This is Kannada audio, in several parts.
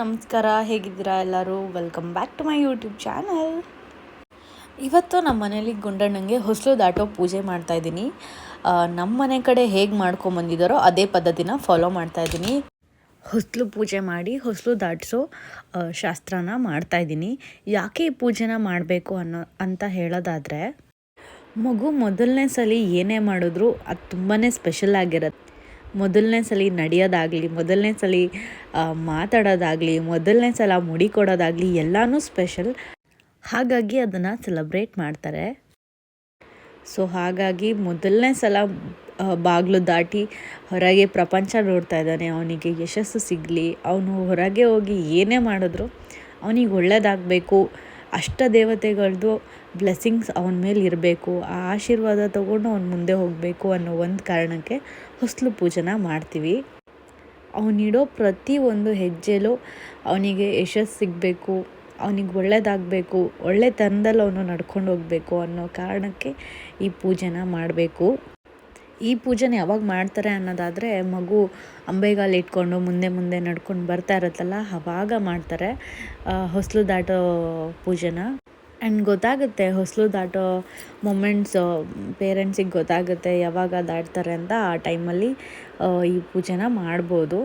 ನಮಸ್ಕಾರ, ಹೇಗಿದ್ದೀರಾ ಎಲ್ಲರೂ? Welcome back to my YouTube channel ಇವತ್ತು ನಮ್ಮ ಮನೇಲಿ ಗುಂಡಣ್ಣಂಗೆ ಹೊಸಲು ದಾಟೋ ಪೂಜೆ ಮಾಡ್ತಾ ಇದ್ದೀನಿ. ನಮ್ಮ ಮನೆ ಕಡೆ ಹೇಗೆ ಮಾಡ್ಕೊಂಬಂದಿದ್ದಾರೋ ಅದೇ ಪದ್ಧತಿನ ಫಾಲೋ ಮಾಡ್ತಾ ಇದ್ದೀನಿ. ಹೊಸಲು ಪೂಜೆ ಮಾಡಿ, ಹೊಸಲು ದಾಟಿಸೋ ಶಾಸ್ತ್ರನ ಮಾಡ್ತಾ ಇದ್ದೀನಿ. ಯಾಕೆ ಈ ಪೂಜೆನ ಮಾಡಬೇಕು ಅನ್ನೋ, ಅಂತ ಹೇಳೋದಾದರೆ, ಮಗು ಮೊದಲನೇ ಸಲ ಏನೇ ಮಾಡಿದ್ರು ಅದು ತುಂಬಾ ಸ್ಪೆಷಲ್ ಆಗಿರುತ್ತೆ. ಮೊದಲನೇ ಸಲ ನಡೆಯೋದಾಗಲಿ, ಮೊದಲನೇ ಸಲ ಮಾತಾಡೋದಾಗಲಿ, ಮೊದಲನೇ ಸಲ ಮುಡಿ ಕೊಡೋದಾಗಲಿ ಎಲ್ಲನೂ ಸ್ಪೆಷಲ್ ಹಾಗಾಗಿ ಅದನ್ನು ಸೆಲೆಬ್ರೇಟ್ ಮಾಡ್ತಾರೆ. ಸೊ ಹಾಗಾಗಿ ಮೊದಲನೇ ಸಲ ಬಾಗಿಲು ದಾಟಿ ಹೊರಗೆ ಪ್ರಪಂಚ ನೋಡ್ತಾ ಇದ್ದಾನೆ. ಅವನಿಗೆ ಯಶಸ್ಸು ಸಿಗಲಿ. ಅವನು ಹೊರಗೆ ಹೋಗಿ ಏನೇ ಮಾಡಿದ್ರು ಅವನಿಗೆ ಒಳ್ಳೇದಾಗಬೇಕು. ಅಷ್ಟ ದೇವತೆಗಳದ್ದು ಬ್ಲೆಸ್ಸಿಂಗ್ಸ್ ಅವನ ಮೇಲೆ ಇರಬೇಕು, ಆ ಆಶೀರ್ವಾದ ತಗೊಂಡು ಅವನು ಮುಂದೆ ಹೋಗಬೇಕು ಅನ್ನೋ ಒಂದು ಕಾರಣಕ್ಕೆ ಹೊಸಲು ಪೂಜೆನ ಮಾಡ್ತೀವಿ. ಅವನಿಡೋ ಪ್ರತಿ ಒಂದು ಹೆಜ್ಜೆಲೂ ಅವನಿಗೆ ಯಶಸ್ಸು ಸಿಗಬೇಕು, ಅವನಿಗೆ ಒಳ್ಳೆಯದಾಗಬೇಕು ಒಳ್ಳೆ ತನದಲ್ಲಿ ಅವನು ನಡ್ಕೊಂಡು ಹೋಗಬೇಕು ಅನ್ನೋ ಕಾರಣಕ್ಕೆ ಈ ಪೂಜೆನ ಮಾಡಬೇಕು. ಈ ಪೂಜೆನ ಯಾವಾಗ ಮಾಡ್ತಾರೆ ಅನ್ನೋದಾದರೆ ಮಗು ಅಂಬೆಗಾಲು ಇಟ್ಕೊಂಡು ಮುಂದೆ ಮುಂದೆ ನಡ್ಕೊಂಡು ಬರ್ತಾ ಇರುತ್ತಲ್ಲ ಆವಾಗ ಮಾಡ್ತಾರೆ ಹೊಸಲು ದಾಟೋ ಪೂಜೆನ. ಆ್ಯಂಡ್ ಗೊತ್ತಾಗುತ್ತೆ, ಹೊಸಲು ದಾಟೋ ಮೊಮೆಂಟ್ಸು ಪೇರೆಂಟ್ಸಿಗೆ ಗೊತ್ತಾಗುತ್ತೆ ಯಾವಾಗ ದಾಟ್ತಾರೆ ಅಂತ ಆ ಟೈಮಲ್ಲಿ ಈ ಪೂಜೆನ ಮಾಡ್ಬೋದು.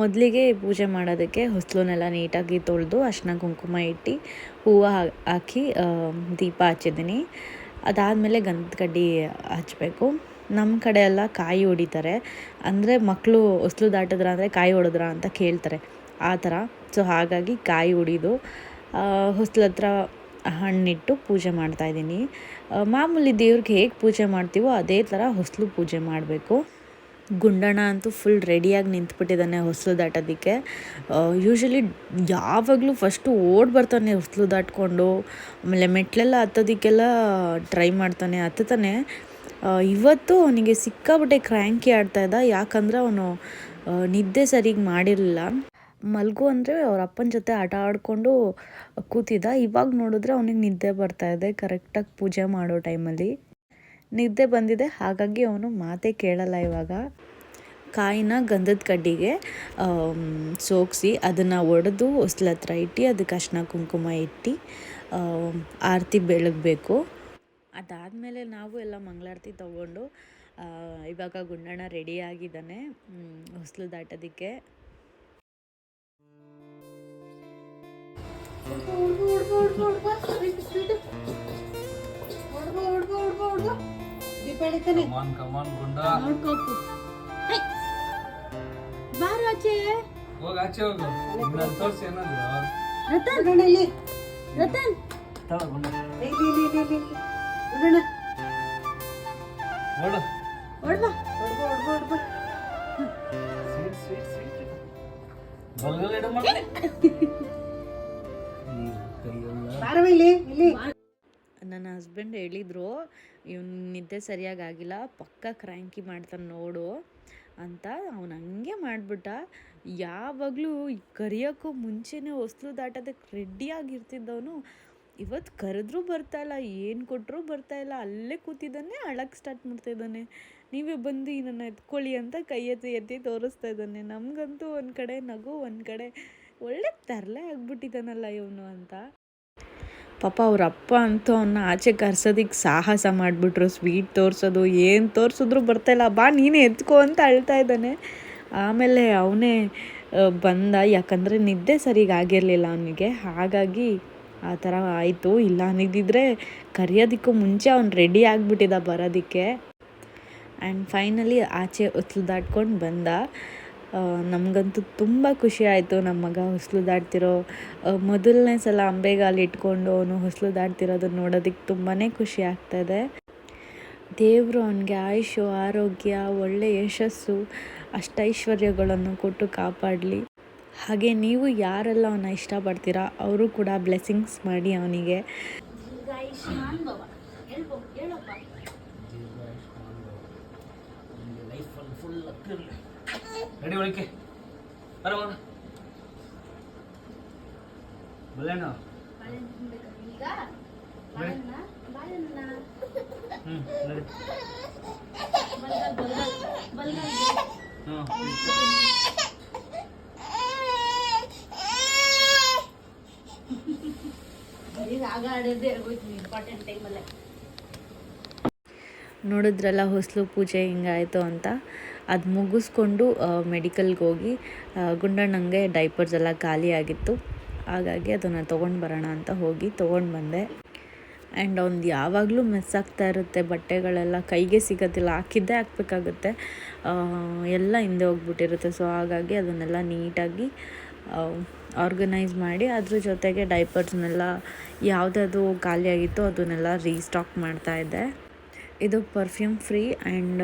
ಮೊದಲಿಗೆ ಪೂಜೆ ಮಾಡೋದಕ್ಕೆ ಹೊಸಲನ್ನೆಲ್ಲ ನೀಟಾಗಿ ತೊಳೆದು ಅಷ್ಟನ ಕುಂಕುಮ ಇಟ್ಟು ಹೂವು ಹಾಕಿ ದೀಪ ಹಚ್ಚಿದ್ದೀನಿ. ಅದಾದಮೇಲೆ ಗಂಧದ ಕಡ್ಡಿ ಹಚ್ಚಬೇಕು ನಮ್ಮ ಕಡೆ ಎಲ್ಲ ಕಾಯಿ ಹೊಡಿತಾರೆ. ಅಂದರೆ ಮಕ್ಕಳು ಹೊಸ್ಲು ದಾಟಿದ್ರ ಅಂದರೆ ಕಾಯಿ ಹೊಡೆದ್ರ ಅಂತ ಕೇಳ್ತಾರೆ. ಆ ಥರ. ಸೊ, ಹಾಗಾಗಿ ಕಾಯಿ ಹೊಡಿದು ಹೊಸ್ಲು ಹತ್ರ ಹಣ್ಣಿಟ್ಟು ಪೂಜೆ ಮಾಡ್ತಾಯಿದ್ದೀನಿ ಮಾಮೂಲಿ ದೇವ್ರಿಗೆ ಹೇಗೆ ಪೂಜೆ ಮಾಡ್ತೀವೋ ಅದೇ ಥರ ಹೊಸಲು ಪೂಜೆ ಮಾಡಬೇಕು. ಗುಂಡಣ್ಣ ಅಂತೂ ಫುಲ್ ರೆಡಿಯಾಗಿ ನಿಂತ್ಬಿಟ್ಟಿದ್ದಾನೆ ಹೊಸಲು ದಾಟೋದಕ್ಕೆ. ಯೂಶ್ವಲಿ ಯಾವಾಗಲೂ ಫಸ್ಟು ಓಡ್ ಬರ್ತಾನೆ ಹೊಸಲು ದಾಟ್ಕೊಂಡು. ಆಮೇಲೆ ಮೆಟ್ಲೆಲ್ಲ ಹತ್ತೋದಕ್ಕೆಲ್ಲ ಟ್ರೈ ಮಾಡ್ತಾನೆ ಹತ್ತತಾನೆ ಇವತ್ತು ಅವನಿಗೆ ಸಿಕ್ಕಾಪಟ್ಟೆ ಕ್ರ್ಯಾಂಕಿ ಆಡ್ತಾ ಇದ್ದ, ಯಾಕಂದರೆ ಅವನು ನಿದ್ದೆ ಸರಿಗೆ ಮಾಡಿರಲಿಲ್ಲ. ಮಲ್ಗು ಅಂದರೆ ಅವ್ರ ಅಪ್ಪನ ಜೊತೆ ಆಟ ಆಡಿಕೊಂಡು ಕೂತಿದ್ದ. ಇವಾಗ ನೋಡಿದ್ರೆ ಅವನಿಗೆ ನಿದ್ದೆ ಬರ್ತಾ ಇದೆ ಕರೆಕ್ಟಾಗಿ ಪೂಜೆ ಮಾಡೋ ಟೈಮಲ್ಲಿ. ನಿದ್ದೆ ಬಂದಿದೆ, ಹಾಗಾಗಿ ಅವನು ಮಾತೇ ಕೇಳಲ್ಲ ಇವಾಗ. ಕಾಯಿನ ಗಂಧದ ಕಡ್ಡಿಗೆ ಸೋಗಿಸಿ ಅದನ್ನು ಒಡೆದು ಹೊಸ್ಲತ್ರ ಇಟ್ಟು, ಅದಕ್ಕೆ ಅರ್ಶಿನ ಕುಂಕುಮ ಇಟ್ಟು ಆರತಿ ಬೆಳಗಬೇಕು. ಅದಾದಮೇಲೆ ನಾವು ಎಲ್ಲ ಮಂಗಳಾರತಿ ತಗೊಂಡು ಆ, ಇವಾಗ ಗುಂಡಣ್ಣ ರೆಡಿ ಆಗಿದ್ದಾನೆ. ಹೊಸಲು ದಾಟೋದಕ್ಕೆ. Ratan. Ratan. Sweet sweet sweet ಬಲ್ಗಲ್ ಇಡು ಮಗ ಬಾರವ ಇಲ್ಲಿ ಇಲ್ಲಿ. ನನ್ನ ಹಸ್ಬೆಂಡ್ ಹೇಳಿದ್ರು ಇವ್ನು ನಿದ್ದೆ ಸರಿಯಾಗಿ ಆಗಿಲ್ಲ ಪಕ್ಕ ಕ್ರ್ಯಾಂಕಿ ಮಾಡ್ತಾನೆ ನೋಡು ಅಂತ ಅವನು ಹಂಗೆ ಮಾಡಿಬಿಟ್ಟ. ಯಾವಾಗಲೂ ಕರಿಯೋಕ್ಕೂ ಮುಂಚೆನೇ ಹೊಸ್ಲು ದಾಟೋದಕ್ಕೆ ರೆಡಿಯಾಗಿರ್ತಿದ್ದವನು ಇವತ್ತು ಕರೆದ್ರೂ ಇಲ್ಲ, ಏನು ಕೊಟ್ಟರೂ ಇಲ್ಲ, ಅಲ್ಲೇ ಕೂತಿದ್ದಾನೆ ಅಳಕ್ಕೆ ಸ್ಟಾರ್ಟ್ ಮಾಡ್ತಾಯಿದ್ದಾನೆ ನೀವೇ ಬಂದು ನನ್ನ ಎತ್ಕೊಳ್ಳಿ ಅಂತ ಕೈ ಎತ್ತಿ ಎತ್ತಿ ತೋರಿಸ್ತಾ ಇದ್ದಾನೆ. ನಮಗಂತೂ ಒಂದು ಕಡೆ ನಗು, ಒಂದು ಕಡೆ ಒಳ್ಳೆ ತರಲೆ ಆಗ್ಬಿಟ್ಟಿದ್ದಾನಲ್ಲ ಇವನು ಅಂತ. ಪಾಪ ಅವ್ರ ಅಪ್ಪ ಅಂತೂ ಅವನ್ನ ಆಚೆ ಕರ್ಸೋದಕ್ಕೆ ಸಾಹಸ ಮಾಡಿಬಿಟ್ರು, ಸ್ವೀಟ್ ತೋರಿಸೋದು, ಏನು ತೋರಿಸಿದ್ರು ಬರ್ತಾಯಿಲ್ಲ ಬಾ, ನೀನೇ ಎತ್ಕೋ ಅಂತ ಅಳ್ತಾ ಇದ್ದಾನೆ. ಆಮೇಲೆ ಅವನೇ ಬಂದ, ಯಾಕಂದರೆ ನಿದ್ದೆ ಸರಿಗೆ ಆಗಿರಲಿಲ್ಲ ಅವನಿಗೆ. ಹಾಗಾಗಿ ಆ ಥರ ಆಯಿತು. ಇಲ್ಲ ಅನ್ನಿದ್ದಿದ್ರೆ ಕರೆಯೋದಕ್ಕೂ ಮುಂಚೆ ಅವ್ನು ರೆಡಿ ಆಗಿಬಿಟ್ಟಿದ್ದ ಬರೋದಕ್ಕೆ. ಆ್ಯಂಡ್ ಫೈನಲಿ ಆಚೆ ಹೊಸ್ಲು ದಾಟ್ಕೊಂಡು ಬಂದ. ನಮಗಂತೂ ತುಂಬ ಖುಷಿ ಆಯಿತು ನಮ್ಮ ಮಗ ಹೊಸ್ಲು ದಾಟ್ತಿರೋ ಮೊದಲನೇ ಸಲ ಅಂಬೆಗಾಲು ಇಟ್ಕೊಂಡು ಅವನು ಹೊಸ್ಲು ದಾಟ್ತಿರೋದನ್ನ ನೋಡೋದಕ್ಕೆ ತುಂಬಾ ಖುಷಿ ಆಗ್ತಾಯಿದೆ ದೇವರು ಅವನಿಗೆ ಆಯುಷು ಆರೋಗ್ಯ ಒಳ್ಳೆಯ ಯಶಸ್ಸು, ಅಷ್ಟೈಶ್ವರ್ಯಗಳನ್ನು ಕೊಟ್ಟು ಕಾಪಾಡಲಿ. ಹಾಗೆ ನೀವು ಯಾರೆಲ್ಲ ಅವನ್ನ ಇಷ್ಟಪಡ್ತೀರಾ ಅವರು ಕೂಡ ಬ್ಲೆಸ್ಸಿಂಗ್ಸ್ ಮಾಡಿ ಅವನಿಗೆ. ಲೈಫಲ್ಲಿ ಫುಲ್ ಹತ್ತಿರಲಿ ರೆಡಿ ಒಳಕ್ಕೆ ಬರ ಬರ ಬಲ್ಲೇನು ಹ್ಞೂ ನಡಿ ಹ್ಞೂ ನೋಡಿದ್ರಲ್ಲ, ಹೊಸಲು ಪೂಜೆ ಹಿಂಗಾಯಿತು ಅಂತ. ಅದು ಮುಗಿಸ್ಕೊಂಡು ಮೆಡಿಕಲ್ಗೆ ಹೋಗಿ ಗುಂಡಣ್ಣಂಗೆ ಡೈಪರ್ಸ್ ಎಲ್ಲ ಖಾಲಿ ಆಗಿತ್ತು. ಹಾಗಾಗಿ ಅದನ್ನು ತೊಗೊಂಡು ಬರೋಣ ಅಂತ ಹೋಗಿ ತೊಗೊಂಡು ಬಂದೆ. ಆ್ಯಂಡ್ ಅವ್ನು ಯಾವಾಗಲೂ ಮಿಸ್ ಆಗ್ತಾ ಇರುತ್ತೆ, ಬಟ್ಟೆಗಳೆಲ್ಲ ಕೈಗೆ ಸಿಗೋದಿಲ್ಲ. ಹಾಕಿದ್ದೇ ಹಾಕ್ಬೇಕಾಗುತ್ತೆ. ಎಲ್ಲ ಹಿಂದೆ ಹೋಗ್ಬಿಟ್ಟಿರುತ್ತೆ. ಸೊ ಹಾಗಾಗಿ ಅದನ್ನೆಲ್ಲ ನೀಟಾಗಿ ಆರ್ಗನೈಸ್ ಮಾಡಿ ಅದ್ರ ಜೊತೆಗೆ ಡೈಪರ್ಸ್ನೆಲ್ಲ ಯಾವುದಾದ್ರು ಖಾಲಿಯಾಗಿತ್ತು ಅದನ್ನೆಲ್ಲ ರೀಸ್ಟಾಕ್ ಮಾಡ್ತಾಯಿದ್ದೆ ಇದು ಪರ್ಫ್ಯೂಮ್ ಫ್ರೀ ಆ್ಯಂಡ್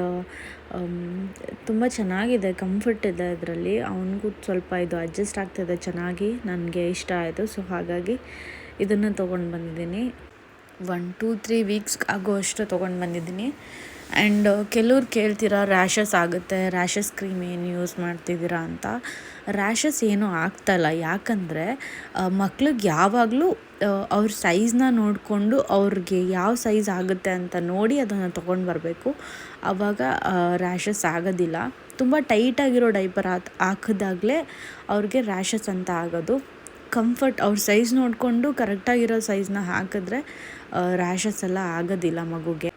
ತುಂಬ ಚೆನ್ನಾಗಿದೆ ಕಂಫರ್ಟ್ ಇದೆ ಅದರಲ್ಲಿ. ಅವನಿಗೂ ಸ್ವಲ್ಪ ಇದು ಅಡ್ಜಸ್ಟ್ ಆಗ್ತಿದೆ ಚೆನ್ನಾಗಿ ನನಗೆ ಇಷ್ಟ ಆಯಿತು. ಸೊ ಹಾಗಾಗಿ ಇದನ್ನು ತೊಗೊಂಡು ಬಂದಿದ್ದೀನಿ. ಒನ್ ಟೂ ತ್ರೀ ವೀಕ್ಸ್ ಆಗೋ ಅಷ್ಟು ತೊಗೊಂಡು ಬಂದಿದ್ದೀನಿ. ಆ್ಯಂಡ್ ಕೆಲವ್ರು ಕೇಳ್ತೀರಾ ರ್ಯಾಷಸ್ ಆಗುತ್ತೆ ರ್ಯಾಷಸ್ ಕ್ರೀಮ್ ಏನು ಯೂಸ್ ಮಾಡ್ತಿದ್ದೀರಾ ಅಂತ. ರ್ಯಾಷಸ್ ಏನೂ ಆಗ್ತಾಯಿಲ್ಲ ಯಾಕಂದರೆ ಮಕ್ಳಿಗೆ ಯಾವಾಗಲೂ ಅವ್ರ ಸೈಜ್ನ ನೋಡಿಕೊಂಡು ಅವ್ರಿಗೆ ಯಾವ ಸೈಜ್ ಆಗುತ್ತೆ ಅಂತ ನೋಡಿ ಅದನ್ನು ತೊಗೊಂಡು ಬರಬೇಕು. ಆವಾಗ ರ್ಯಾಷಸ್ ಆಗೋದಿಲ್ಲ. ತುಂಬ ಟೈಟಾಗಿರೋ ಡೈಪರ್ ಹಾಕಿದಾಗಲೇ ಅವ್ರಿಗೆ ರ್ಯಾಷಸ್ ಅಂತ ಆಗೋದು. ಕಂಫರ್ಟ್ ಅವ್ರ ಸೈಜ್ ನೋಡಿಕೊಂಡು ಕರೆಕ್ಟಾಗಿರೋ ಸೈಜ್ನ ಹಾಕಿದ್ರೆ ರ್ಯಾಷಸ್ ಎಲ್ಲ ಆಗೋದಿಲ್ಲ ಮಗುಗೆ.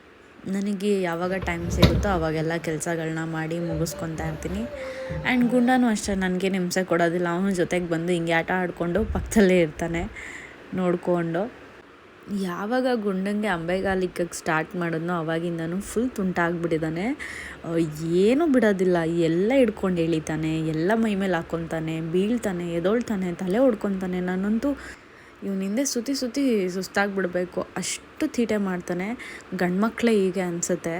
ನನಗೆ ಯಾವಾಗ ಟೈಮ್ ಸಿಗುತ್ತೋ ಅವಾಗೆಲ್ಲ ಕೆಲಸಗಳನ್ನ ಮಾಡಿ ಮುಗಿಸ್ಕೊತಾ ಇರ್ತೀನಿ. ಆ್ಯಂಡ್ ಗುಂಡನೂ ಅಷ್ಟೇ, ನನಗೆ ಹಿಂಸೆ ಕೊಡೋದಿಲ್ಲ. ಅವನ ಜೊತೆಗೆ ಬಂದು ಹಿಂಗೆ ಆಟ ಆಡಿಕೊಂಡು ಪಕ್ಕದಲ್ಲೇ ಇರ್ತಾನೆ, ನೋಡಿಕೊಂಡು. ಯಾವಾಗ ಗುಂಡಂಗೆ ಅಂಬೆಗಾಲಿಕ್ಕಕ್ಕೆ ಸ್ಟಾರ್ಟ್ ಮಾಡಿದ್ನೋ ಅವಾಗಿಂದನೂ ಫುಲ್ ತುಂಟಾಗ್ಬಿಟ್ಟಿದ್ದಾನೆ ಏನೂ ಬಿಡೋದಿಲ್ಲ. ಎಲ್ಲ ಹಿಡ್ಕೊಂಡು ಎಳಿತಾನೆ, ಎಲ್ಲ ಮೈ ಮೇಲೆ ಹಾಕ್ಕೊತಾನೆ ಬೀಳ್ತಾನೆ, ಎದೊಳ್ತಾನೆ, ತಲೆ ಹೊಡ್ಕೊತಾನೆ. ನಾನಂತೂ ಇವನ ಹಿಂದೆ ಸುತ್ತಿ ಸುತ್ತಿ ಸುಸ್ತಾಗ್ಬಿಡ್ಬೇಕು. ಅಷ್ಟು ತೀಟೆ ಮಾಡ್ತಾನೆ. ಗಂಡ್ಮಕ್ಳೇ ಹೀಗೆ ಅನಿಸುತ್ತೆ.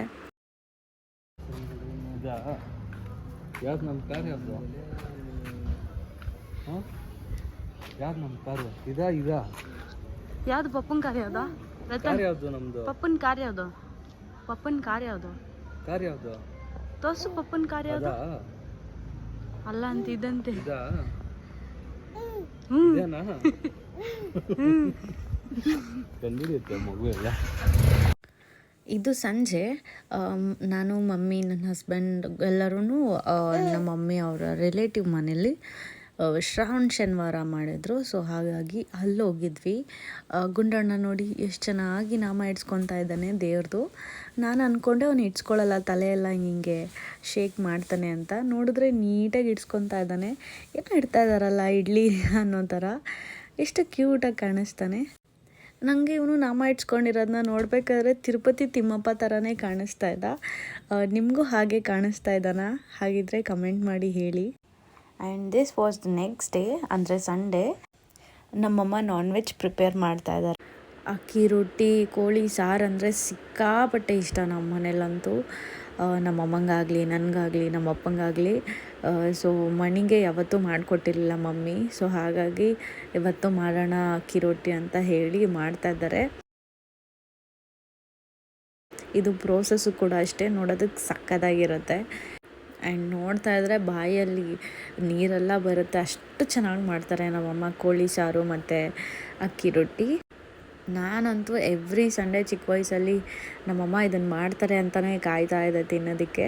ಯಾವ್ದು ನಮ್ಮ ಕಾರ್ ಯಾವುದು? ಹಾಂ? ಯಾವ್ದು ನಮ್ಮ ಕಾರು ಇದಾ ಇದಾ? ಯಾವುದು ಪಪ್ಪನ ಕಾರ್ ಯಾವ್ದು? ಕಾರ್ ಯಾವುದು ನಮ್ಮದು ಪಪ್ಪನ ಕಾರ್ ಯಾವುದು? ಪಪ್ಪನ ಕಾರ್ ಯಾವುದು? ಕಾರ್ ಯಾವುದು? ತೋರ್ಸು ಪಪ್ಪನ ಕಾರ್ ಯಾವುದು? ಅಲ್ಲ ಅಂತ ಇದಂತೆ. ಇದಾ? ಇದೇನಾ? ಇದು ಸಂಜೆ ನಾನು, ಮಮ್ಮಿ, ನನ್ನ ಹಸ್ಬೆಂಡ್ ಎಲ್ಲರೂ ನಮ್ಮ ಮಮ್ಮಿ ಅವರ ರಿಲೇಟಿವ್ ಮನೇಲಿ ಶ್ರಾವಣ ಶನಿವಾರ ಮಾಡಿದ್ರು. ಸೊ ಹಾಗಾಗಿ ಅಲ್ಲಿ ಹೋಗಿದ್ವಿ. ಗುಂಡಣ್ಣ ನೋಡಿ ಎಷ್ಟು ಚೆನ್ನಾಗಿ ನಾಮ ಇಡ್ಸ್ಕೊತಾ ಇದ್ದಾನೆ ದೇವ್ರದು. ನಾನು ಅಂದ್ಕೊಂಡೆ ಅವ್ನು ಇಡ್ಸ್ಕೊಳ್ಳಲ್ಲ ತಲೆಯೆಲ್ಲ ಹಿಂಗೆ ಶೇಕ್ ಮಾಡ್ತಾನೆ ಅಂತ. ನೋಡಿದ್ರೆ ನೀಟಾಗಿ ಇಡ್ಸ್ಕೊತಾ ಇದ್ದಾನೆ. ಏನೋ ಇಡ್ತಾ ಇದ್ದಾರಲ್ಲ ಇಡ್ಲಿ ಅನ್ನೋ ಥರ. ಎಷ್ಟು ಕ್ಯೂಟಾಗಿ ಕಾಣಿಸ್ತಾನೆ. ನನಗೆ ಇವನು ನಾಮ ಇಟ್ಸ್ಕೊಂಡಿರೋದನ್ನ ನೋಡಬೇಕಾದ್ರೆ ತಿರುಪತಿ ತಿಮ್ಮಪ್ಪ ಥರನೇ ಕಾಣಿಸ್ತಾ ಇದ್ದ. ನಿಮಗೂ ಹಾಗೆ ಕಾಣಿಸ್ತಾ ಇದ್ದಾನ? ಹಾಗಿದ್ರೆ ಕಮೆಂಟ್ ಮಾಡಿ ಹೇಳಿ. And this was the next day ಅಂದರೆ ಸಂಡೇ ನಮ್ಮಮ್ಮ ನಾನ್ ವೆಜ್ ಪ್ರಿಪೇರ್ ಮಾಡ್ತಾ ಇದ್ದಾರೆ. ಅಕ್ಕಿ ರೊಟ್ಟಿ, ಕೋಳಿ ಸಾರು ಅಂದರೆ ಸಿಕ್ಕಾಪಟ್ಟೆ ಇಷ್ಟ ನಮ್ಮ ಮನೇಲಂತೂ ನಮ್ಮ ಅಮ್ಮಂಗಾಗಲಿ, ನನಗಾಗಲಿ, ನಮ್ಮ ಅಪ್ಪಂಗಾಗಲಿ. ಸೊ ಮಣಿಗೆ ಯಾವತ್ತೂ ಮಾಡಿಕೊಟ್ಟಿರಲಿಲ್ಲ ಮಮ್ಮಿ. ಸೊ ಹಾಗಾಗಿ ಇವತ್ತು ಮಾಡೋಣ ಅಕ್ಕಿ ರೊಟ್ಟಿ ಅಂತ ಹೇಳಿ ಮಾಡ್ತಾ ಇದ್ದಾರೆ. ಇದು ಪ್ರೋಸೆಸ್ಸು ಕೂಡ ಅಷ್ಟೇ ನೋಡೋದಕ್ಕೆ ಸಕ್ಕದಾಗಿರುತ್ತೆ. ಆ್ಯಂಡ್ ನೋಡ್ತಾ ಇದ್ರೆ ಬಾಯಲ್ಲಿ ನೀರೆಲ್ಲ ಬರುತ್ತೆ. ಅಷ್ಟು ಚೆನ್ನಾಗಿ ಮಾಡ್ತಾರೆ ನಮ್ಮಮ್ಮ ಕೋಳಿ ಸಾರು ಮತ್ತು ಅಕ್ಕಿ ರೊಟ್ಟಿ ನಾನಂತೂ ಎವ್ರಿ ಸಂಡೇ ಚಿಕ್ಕ ವಯಸ್ಸಲ್ಲಿ ನಮ್ಮಮ್ಮ ಇದನ್ನು ಮಾಡ್ತಾರೆ ಅಂತಲೇ ಕಾಯ್ತಾ ಇದೆ ತಿನ್ನೋದಕ್ಕೆ.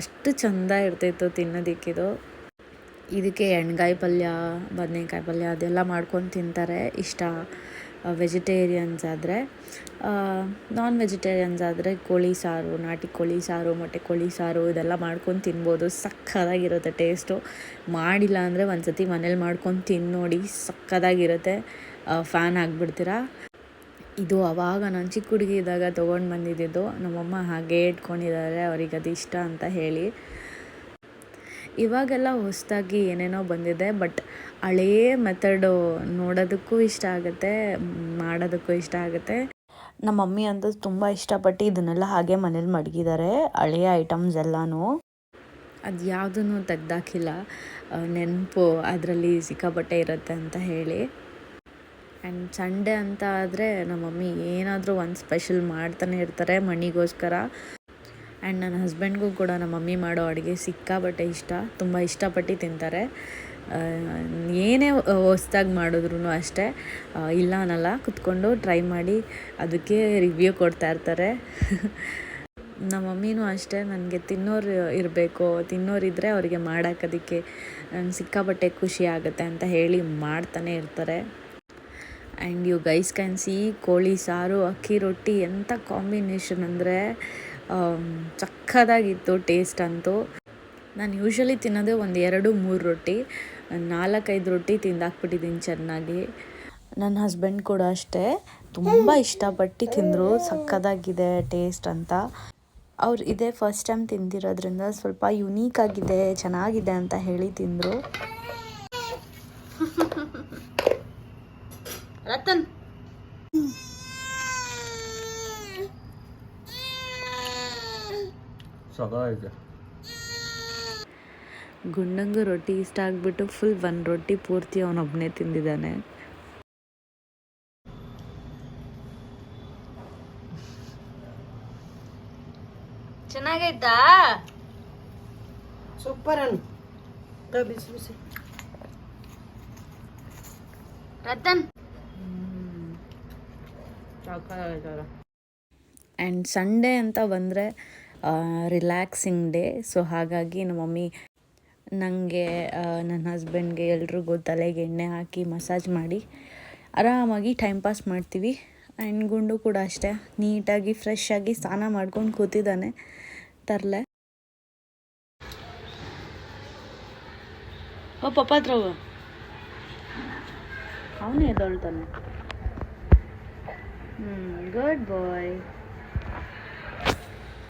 ಅಷ್ಟು ಚೆಂದ ಇರ್ತಿತ್ತು ತಿನ್ನೋದಕ್ಕಿದು ಇದಕ್ಕೆ ಎಣ್ಗಾಯಿ ಪಲ್ಯ, ಬದನೆಕಾಯಿ ಪಲ್ಯ ಅದೆಲ್ಲ ಮಾಡ್ಕೊಂಡು ತಿಂತಾರೆ. ಇಷ್ಟ ವೆಜಿಟೇರಿಯನ್ಸ್ ಆದರೆ ನಾನ್ ವೆಜಿಟೇರಿಯನ್ಸ್ ಆದರೆ ಕೋಳಿ ಸಾರು, ನಾಟಿ ಕೋಳಿ ಸಾರು, ಮೊಟ್ಟೆ ಕೋಳಿ ಸಾರು ಇದೆಲ್ಲ ಮಾಡ್ಕೊಂಡು ತಿನ್ಬೋದು. ಸಕ್ಕದಾಗಿರುತ್ತೆ ಟೇಸ್ಟು ಮಾಡಿಲ್ಲ ಅಂದರೆ ಒಂದು ಸತಿ ಮನೇಲಿ ಮಾಡ್ಕೊಂಡು ತಿನ್ನೋಡಿ ನೋಡಿ ಸಕ್ಕದಾಗಿರುತ್ತೆ ಫ್ಯಾನ್ ಆಗಿಬಿಡ್ತೀರಾ? ಇದು ಅವಾಗ ನಾನು ಚಿಕ್ಕ ಹುಡುಗಿ ಇದ್ದಾಗ ತೊಗೊಂಡು ಬಂದಿದ್ದಿದ್ದು. ನಮ್ಮಮ್ಮ ಹಾಗೆ ಇಟ್ಕೊಂಡಿದ್ದಾರೆ, ಅವ್ರಿಗೆ ಅದು ಇಷ್ಟ ಅಂತ ಹೇಳಿ. ಇವಾಗೆಲ್ಲ ಹೊಸದಾಗಿ ಏನೇನೋ ಬಂದಿದೆ, ಬಟ್ ಹಳೇ ಮೆಥಡು ನೋಡೋದಕ್ಕೂ ಇಷ್ಟ ಆಗುತ್ತೆ, ಮಾಡೋದಕ್ಕೂ ಇಷ್ಟ ಆಗುತ್ತೆ. ನಮ್ಮ ಮಮ್ಮಿ ಅಂತ ತುಂಬ ಇಷ್ಟಪಟ್ಟು ಇದನ್ನೆಲ್ಲ ಹಾಗೆ ಮನೇಲಿ ಮಡಗಿದ್ದಾರೆ ಹಳೆಯ ಐಟಮ್ಸ್ ಎಲ್ಲನೂ. ಅದು ಯಾವುದೂ ತೆಗ್ದಾಕಿಲ್ಲ. ನೆನಪು ಅದರಲ್ಲಿ ಸಿಕ್ಕಾಪಟ್ಟೆ ಇರುತ್ತೆ ಅಂತ ಹೇಳಿ. ಆ್ಯಂಡ್ ಸಂಡೇ ಅಂತ ಆದರೆ ನಮ್ಮ ಮಮ್ಮಿ ಏನಾದರೂ ಒಂದು ಸ್ಪೆಷಲ್ ಮಾಡ್ತಾನೆ ಇರ್ತಾರೆ ಮಣಿಗೋಸ್ಕರ ಆ್ಯಂಡ್ ನನ್ನ ಹಸ್ಬೆಂಡ್ಗೂ ಕೂಡ ನಮ್ಮ ಮಮ್ಮಿ ಮಾಡೋ ಅಡುಗೆ ಸಿಕ್ಕಾಪಟ್ಟೆ ಇಷ್ಟ. ತುಂಬ ಇಷ್ಟಪಟ್ಟು ತಿಂತಾರೆ. ಏನೇ ಹೊಸ್ದಾಗಿ ಮಾಡಿದ್ರು ಅಷ್ಟೇ. ಇಲ್ಲ ಅನ್ನಲ್ಲ, ಕುತ್ಕೊಂಡು ಟ್ರೈ ಮಾಡಿ ಅದಕ್ಕೆ ರಿವ್ಯೂ ಕೊಡ್ತಾ ಇರ್ತಾರೆ. ನಮ್ಮ ಮಮ್ಮಿನೂ ಅಷ್ಟೇ, ನನಗೆ ತಿನ್ನೋರು ಇರಬೇಕು ತಿನ್ನೋರಿದ್ದರೆ ಅವರಿಗೆ ಮಾಡೋಕ್ಕದಕ್ಕೆ ಸಿಕ್ಕಾಪಟ್ಟೆ ಖುಷಿ ಆಗುತ್ತೆ ಅಂತ ಹೇಳಿ ಮಾಡ್ತಾನೆ ಇರ್ತಾರೆ. And you guys can see ಕೋಳಿ ಸಾರು, ಅಕ್ಕಿ ರೊಟ್ಟಿ ಎಂಥ ಕಾಂಬಿನೇಷನ್ ಅಂದರೆ ಸಕ್ಕದಾಗಿತ್ತು ಟೇಸ್ಟ್ ಅಂತೂ. ನಾನು ಯೂಶ್ವಲಿ ತಿನ್ನೋದೇ ಒಂದು ಎರಡು, ಮೂರು ರೊಟ್ಟಿ, ನಾಲ್ಕೈದು ರೊಟ್ಟಿ ತಿಂದಾಕ್ಬಿಟ್ಟಿದ್ದೀನಿ ಚೆನ್ನಾಗಿ. ನನ್ನ ಹಸ್ಬೆಂಡ್ ಕೂಡ ಅಷ್ಟೇ. ತುಂಬ ಇಷ್ಟಪಟ್ಟು ತಿಂದರು, ಸಕ್ಕದಾಗಿದೆ ಟೇಸ್ಟ್ ಅಂತ. ಅವ್ರು ಇದೇ ಫಸ್ಟ್ ಟೈಮ್ ತಿಂದಿರೋದ್ರಿಂದ ಸ್ವಲ್ಪ ಯುನೀಕ್ ಆಗಿದೆ, ಚೆನ್ನಾಗಿದೆ ಅಂತ ಹೇಳಿ ತಿಂದರು. ರತನ್. ಗುಂಡಂಗು ರೊಟ್ಟಿ ಇಷ್ಟ ಆಗಿಬಿಟ್ಟು ಫುಲ್ ಒಂದು ರೊಟ್ಟಿ ಪೂರ್ತಿ ಅವನೊಬ್ಬನೇ ತಿಂದಿದ್ದಾನೆ. ಚೆನ್ನಾಗೈತಾ? ಸೂಪರ್ ಅನ್. ಬಿಸಿ ಬಿಸಿ. ರತನ್. ಆ್ಯಂಡ್ ಸಂಡೇ ಅಂತ ಬಂದರೆ ರಿಲ್ಯಾಕ್ಸಿಂಗ್ ಡೇ ಸೊ ಹಾಗಾಗಿ ನಮ್ಮ ಮಮ್ಮಿ ನನಗೆ ನನ್ನ ಹಸ್ಬೆಂಡ್ಗೆ ಎಲ್ರಿಗೂ ತಲೆಗೆ ಎಣ್ಣೆ ಹಾಕಿ ಮಸಾಜ್ ಮಾಡಿ ಆರಾಮಾಗಿ ಟೈಮ್ ಪಾಸ್ ಮಾಡ್ತೀವಿ. ಆ್ಯಂಡ್ ಗುಂಡು ಕೂಡ ಅಷ್ಟೇ. ನೀಟಾಗಿ ಫ್ರೆಶ್ ಆಗಿ ಸ್ನಾನ ಮಾಡ್ಕೊಂಡು ಕೂತಿದ್ದಾನೆ. ತರಲೆ. ಓ ಪಪ್ಪ ಅವನೇ ಅವನೇ ಎದ್ದೊಳ್ತಾನೆ. ಹ್ಞೂ good boy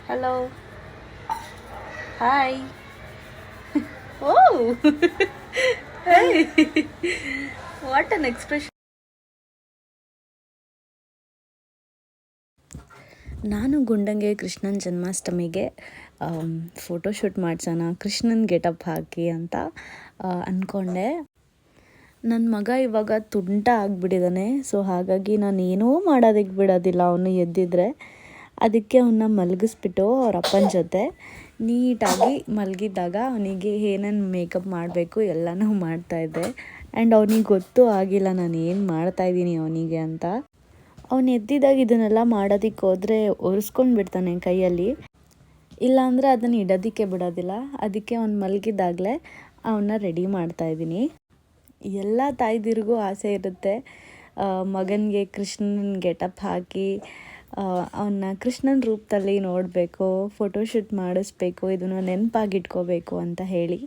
hello hi oh what an expression ನಾನು ಗುಂಡಂಗೆ ಕೃಷ್ಣನ ಜನ್ಮಾಷ್ಟಮಿಗೆ ಫೋಟೋಶೂಟ್ ಮಾಡ್ಸೋಣ ಕೃಷ್ಣನ್ ಗೆಟಪ್ ಹಾಕಿ ಅಂತ ಆ, ಅಂದ್ಕೊಂಡೆ ನನ್ನ ಮಗ ಇವಾಗ ತುಂಟ ಆಗಿಬಿಟ್ಟಿದ್ದಾನೆ ಸೊ ಹಾಗಾಗಿ ನಾನು ಏನೂ ಮಾಡೋದಕ್ಕೆ ಬಿಡೋದಿಲ್ಲ ಅವನು ಎದ್ದಿದ್ರೆ. ಅದಕ್ಕೆ ಅವನ್ನ ಮಲಗಿಸ್ಬಿಟ್ಟು ಅವ್ರ ಅಪ್ಪನ ಜೊತೆ ನೀಟಾಗಿ ಮಲಗಿದ್ದಾಗ ಅವನಿಗೆ ಏನೇನು ಮೇಕಪ್ ಮಾಡಬೇಕು ಎಲ್ಲನೂ ಮಾಡ್ತಾಯಿದ್ದೆ ಆ್ಯಂಡ್ ಅವನಿಗೆ ಗೊತ್ತೂ ಆಗಿಲ್ಲ ನಾನು ಏನು ಮಾಡ್ತಾಯಿದ್ದೀನಿ ಅವನಿಗೆ ಅಂತ. ಅವನು ಎದ್ದಿದಾಗ ಇದನ್ನೆಲ್ಲ ಮಾಡೋದಕ್ಕೆ ಹೋದರೆ ಒರೆಸ್ಕೊಂಡು ಬಿಡ್ತಾನೆ ಕೈಯಲ್ಲಿ. ಇಲ್ಲಾಂದರೆ ಅದನ್ನು ಇಡೋದಕ್ಕೆ ಬಿಡೋದಿಲ್ಲ. ಅದಕ್ಕೆ ಅವ್ನು ಮಲಗಿದ್ದಾಗಲೇ ಅವನ್ನ ರೆಡಿ ಮಾಡ್ತಾಯಿದ್ದೀನಿ ಎಲ್ಲ ತಾಯಿದಿರಿಗೂ ಆಸೆ ಇರುತ್ತೆ. ಮಗನಿಗೆ ಕೃಷ್ಣನ ಗೆಟಪ್ ಹಾಕಿ ಅವನ್ನ ಕೃಷ್ಣನ ರೂಪದಲ್ಲಿ ನೋಡಬೇಕು ಫೋಟೋಶೂಟ್ ಮಾಡಿಸ್ಬೇಕು, ಇದನ್ನು ನೆನಪಾಗಿಟ್ಕೋಬೇಕು ಅಂತ ಹೇಳಿ.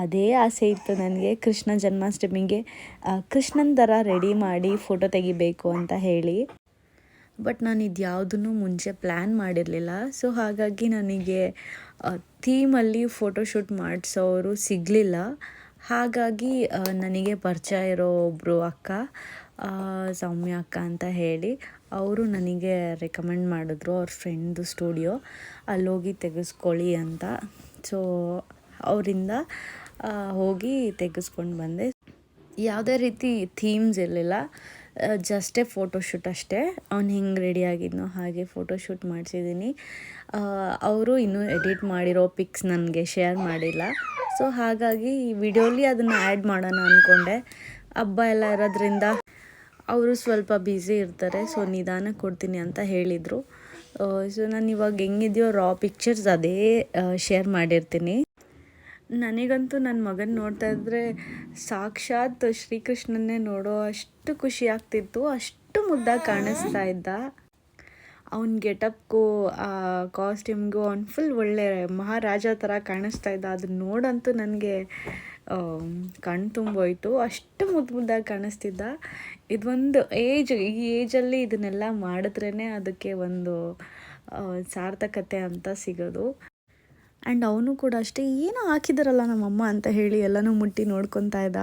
ಅದೇ ಆಸೆ ಇತ್ತು ನನಗೆ ಕೃಷ್ಣ ಜನ್ಮಾಷ್ಟಮಿಗೆ. ಕೃಷ್ಣನ ಥರ ರೆಡಿ ಮಾಡಿ ಫೋಟೋ ತೆಗಿಬೇಕು ಅಂತ ಹೇಳಿ. ಬಟ್ ನಾನು ಇದು ಯಾವುದನ್ನು ಮುಂಚೆ ಪ್ಲ್ಯಾನ್ ಮಾಡಿರಲಿಲ್ಲ. ಸೊ ಹಾಗಾಗಿ ನನಗೆ ಥೀಮಲ್ಲಿ ಫೋಟೋಶೂಟ್ ಮಾಡಿಸೋರು ಸಿಗಲಿಲ್ಲ. ಹಾಗಾಗಿ ನನಗೆ ಪರಿಚಯ ಇರೋ ಒಬ್ಬರು ಅಕ್ಕ ಸೌಮ್ಯ ಅಕ್ಕ ಅಂತ ಹೇಳಿ, ಅವರು ನನಗೆ ರೆಕಮೆಂಡ್ ಮಾಡಿದ್ರು ಅವ್ರ ಫ್ರೆಂಡ್ದು ಸ್ಟುಡಿಯೋ ಅಲ್ಲೋಗಿ ತೆಗೆಸ್ಕೊಳ್ಳಿ ಅಂತ. ಸೊ ಅವರಿಂದ ಹೋಗಿ ತೆಗೆಸ್ಕೊಂಡು ಬಂದೆ. ಯಾವುದೇ ರೀತಿ ಥೀಮ್ಸ್ ಇರಲಿಲ್ಲ ಜಸ್ಟೇ ಫೋಟೋಶೂಟ್ ಅಷ್ಟೇ. ಅವ್ನು ಹೆಂಗೆ ರೆಡಿ ಆಗಿದ್ನೋ ಹಾಗೆ ಫೋಟೋಶೂಟ್ ಮಾಡಿಸಿದ್ದೀನಿ ಅವರು ಇನ್ನೂ ಎಡಿಟ್ ಮಾಡಿರೋ ಪಿಕ್ಸ್ ನನಗೆ ಶೇರ್ ಮಾಡಿಲ್ಲ. ಸೊ ಹಾಗಾಗಿ ಈ ವಿಡಿಯೋಲಿ ಅದನ್ನು ಆ್ಯಡ್ ಮಾಡೋಣ ಅಂದ್ಕೊಂಡೆ ಹಬ್ಬ ಎಲ್ಲ ಇರೋದ್ರಿಂದ ಅವರು ಸ್ವಲ್ಪ ಬ್ಯುಸಿ ಇರ್ತಾರೆ ಸೊ ನಿಧಾನ ಕೊಡ್ತೀನಿ ಅಂತ ಹೇಳಿದರು. ಸೊ ನಾನು ಇವಾಗ ಹೆಂಗಿದೆಯೋ ರಾ ಪಿಕ್ಚರ್ಸ್ ಅದೇ ಶೇರ್ ಮಾಡಿರ್ತೀನಿ. ನನಗಂತೂ ನನ್ನ ಮಗನ ನೋಡ್ತಾ ಇದ್ದರೆ ಸಾಕ್ಷಾತ್ ಶ್ರೀಕೃಷ್ಣನ್ನೇ ನೋಡೋ ಅಷ್ಟು ಖುಷಿ ಆಗ್ತಿತ್ತು. ಅಷ್ಟು ಮುದ್ದಾಗಿ ಕಾಣಿಸ್ತಾ ಇದ್ದ. ಅವನ ಗೆಟಪ್ಗೂ, ಆ ಕಾಸ್ಟ್ಯೂಮ್ಗೂ ಅವ್ನು ಫುಲ್ ಒಳ್ಳೆ ಮಹಾರಾಜ ಥರ ಕಾಣಿಸ್ತಾ ಇದ್ದ. ಅದನ್ನ ನೋಡಂತೂ ನನಗೆ ಕಣ್ಣು ತುಂಬೋಯ್ತು. ಅಷ್ಟು ಮುದ್ದು ಮುದ್ದಾಗಿ ಕಾಣಿಸ್ತಿದ್ದ. ಇದೊಂದು ಏಜ್ ಈ ಏಜಲ್ಲಿ ಇದನ್ನೆಲ್ಲ ಮಾಡಿದ್ರೇ ಅದಕ್ಕೆ ಒಂದು ಸಾರ್ಥಕತೆ ಅಂತ ಸಿಗೋದು. ಆ್ಯಂಡ್ ಅವನು ಕೂಡ ಅಷ್ಟೇ, ಏನೋ ಹಾಕಿದಾರಲ್ಲ ನಮ್ಮಮ್ಮ ಅಂತ ಹೇಳಿ ಎಲ್ಲನೂ ಮುಟ್ಟಿ ನೋಡ್ಕೊತಾ ಇದ್ದ.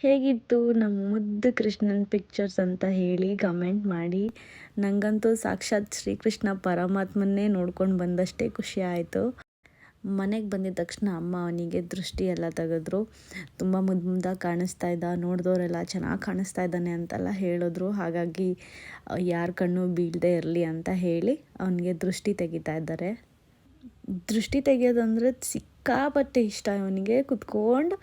ಹೇಗಿತ್ತು ನಮ್ಮ ಮುದ್ದು ಕೃಷ್ಣನ ಪಿಕ್ಚರ್ಸ್ ಅಂತ ಹೇಳಿ ಕಮೆಂಟ್ ಮಾಡಿ. ನನಗಂತೂ ಸಾಕ್ಷಾತ್ ಶ್ರೀಕೃಷ್ಣ ಪರಮಾತ್ಮನ್ನೇ ನೋಡ್ಕೊಂಡು ಬಂದಷ್ಟೇ ಖುಷಿ ಆಯಿತು. ಮನೆಗೆ ಬಂದಿದ್ದ ತಕ್ಷಣ ಅಮ್ಮ ಅವನಿಗೆ ದೃಷ್ಟಿ ಎಲ್ಲ ತೆಗೆದ್ರು. ತುಂಬ ಮುದ್ದು ಮುದ್ದಾಗಿ ಕಾಣಿಸ್ತಾ ಇದ್ದ ನೋಡಿದವರೆಲ್ಲ ಚೆನ್ನಾಗಿ ಕಾಣಿಸ್ತಾ ಇದ್ದಾನೆ ಅಂತೆಲ್ಲ ಹೇಳಿದ್ರು. ಹಾಗಾಗಿ, ಯಾರ ಕಣ್ಣು ಬೀಳದೆ ಇರಲಿ ಅಂತ ಹೇಳಿ ಅವನಿಗೆ ದೃಷ್ಟಿ ತೆಗಿತಾ ಇದ್ದಾರೆ. ದೃಷ್ಟಿ ತೆಗೆಯೋದಂದ್ರೆ ಸಿಕ್ಕಾಪಟ್ಟೆ ಇಷ್ಟ ಅವನಿಗೆ ಕುತ್ಕೊಂಡು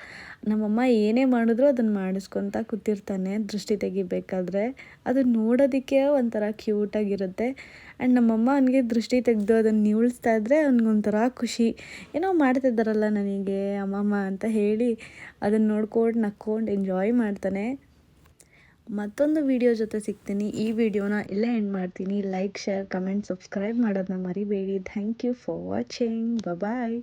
ನಮ್ಮಮ್ಮ ಏನೇ ಮಾಡಿದ್ರು ಅದನ್ನು ಮಾಡಿಸ್ಕೊತ ಕೂತಿರ್ತಾನೆ ದೃಷ್ಟಿ ತೆಗಿಬೇಕಾದ್ರೆ. ಅದು ನೋಡೋದಕ್ಕೆ ಒಂಥರ ಕ್ಯೂಟಾಗಿರುತ್ತೆ ಆ್ಯಂಡ್ ನಮ್ಮಮ್ಮ ಅವನಿಗೆ ದೃಷ್ಟಿ ತೆಗೆದು ಅದನ್ನು ನಿವಳಿಸ್ತಾ ಇದ್ದರೆ ಅವ್ನಿಗೊಂಥರ ಖುಷಿ. ಏನೋ ಮಾಡ್ತಿದ್ದಾರಲ್ಲ ನನಗೆ, ಅಮ್ಮಮ್ಮ ಅಂತ ಹೇಳಿ ಅದನ್ನು ನೋಡ್ಕೊಂಡು ನಕ್ಕೊಂಡು ಎಂಜಾಯ್ ಮಾಡ್ತಾನೆ. ಮತ್ತೊಂದು ವಿಡಿಯೋ ಜೊತೆ ಸಿಗ್ತೀನಿ. ಈ ವಿಡಿಯೋನ ಇಲ್ಲೇ ಎಂಡ್ ಮಾಡ್ತೀನಿ. ಲೈಕ್ ಶೇರ್ ಕಮೆಂಟ್ ಸಬ್ಸ್ಕ್ರೈಬ್ ಮಾಡೋದನ್ನ ಮರಿಬೇಡಿ. Thank you for watching bye